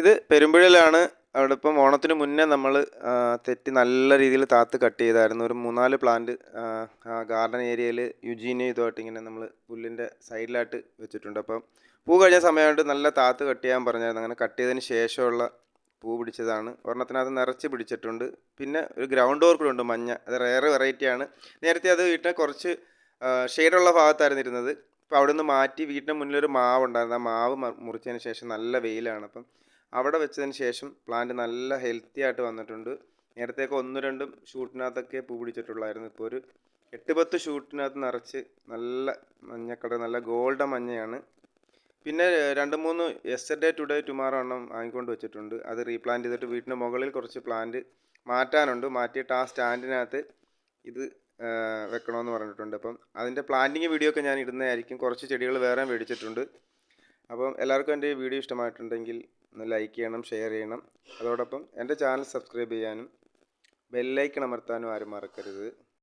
ഇത് പെരുമ്പുഴയിലാണ്. അവിടെ ഇപ്പം ഓണത്തിന് മുന്നേ നമ്മൾ തെറ്റി നല്ല രീതിയിൽ താത്ത് കട്ട് ചെയ്തായിരുന്നു. ഒരു മൂന്നാൽ പ്ലാന്റ് ആ ഗാർഡൻ ഏരിയയിൽ യുജീനിയ ഇതുമായിട്ട് ഇങ്ങനെ നമ്മൾ പുല്ലിന്റെ സൈഡിലായിട്ട് വെച്ചിട്ടുണ്ട്. അപ്പം പൂ കഴിഞ്ഞ സമയമായിട്ട് നല്ല താത്ത് കട്ട് ചെയ്യാൻ പറഞ്ഞായിരുന്നു. അങ്ങനെ കട്ട് ചെയ്തതിന് ശേഷമുള്ള പൂ പിടിച്ചതാണ്. ഒരെണ്ണത്തിനകത്ത് നിറച്ച് പിടിച്ചിട്ടുണ്ട്. പിന്നെ ഒരു ഗ്രൗണ്ട് വർക്കും ഉണ്ട് മഞ്ഞ. അത് റയർ വെറൈറ്റിയാണ് നേരത്തെ അത് വീട്ടിനെ കുറച്ച് ഷെയ്ഡുള്ള ഭാഗത്തായിരുന്നു ഇരുന്നത്. അപ്പോൾ അവിടെ നിന്ന് മാറ്റി വീട്ടിന്റെ മുന്നിലൊരു മാവ് ഉണ്ടായിരുന്നു ആ മാവ് മുറിച്ചതിന് ശേഷം നല്ല വെയിലാണ്. അപ്പം അവിടെ വെച്ചതിന് ശേഷം പ്ലാന്റ് നല്ല ഹെൽത്തി ആയിട്ട് വന്നിട്ടുണ്ട്. നേരത്തെയൊക്കെ ഒന്ന് രണ്ടും ഷൂട്ടിനകത്തൊക്കെ പൂ പിടിച്ചിട്ടുള്ളായിരുന്നു. ഇപ്പോൾ ഒരു എട്ട് പത്ത് ഷൂട്ടിനകത്ത് നിറച്ച് നല്ല മഞ്ഞക്കട നല്ല ഗോൾഡൻ മഞ്ഞയാണ്. പിന്നെ രണ്ട് മൂന്ന് യെസ്റ്റർഡേ ടുഡേ ടുമാറോ എണ്ണം വാങ്ങിക്കൊണ്ട് വെച്ചിട്ടുണ്ട്. അത് റീപ്ലാന്റ് ചെയ്തിട്ട് വീടിന്റെ മുകളിൽ കുറച്ച് പ്ലാന്റ് മാറ്റാനുണ്ട്. മാറ്റിയിട്ട് ആ സ്റ്റാൻഡിനകത്ത് ഇത് വെക്കണമെന്ന് പറഞ്ഞിട്ടുണ്ട്. അപ്പം അതിന്റെ പ്ലാന്റിങ് വീഡിയോ ഒക്കെ ഞാൻ ഇടുന്നതായിരിക്കും. കുറച്ച് ചെടികൾ വേറെ മേടിച്ചിട്ടുണ്ട്. അപ്പം എല്ലാവർക്കും എന്റെ ഈ വീഡിയോ ഇഷ്ടമായിട്ടുണ്ടെങ്കിൽ ഒന്ന് ലൈക്ക് ചെയ്യണം ഷെയർ ചെയ്യണം. അതോടൊപ്പം എന്റെ ചാനൽ സബ്സ്ക്രൈബ് ചെയ്യാനും ബെല്ലൈക്കൺ അമർത്താനും ആരും മറക്കരുത്.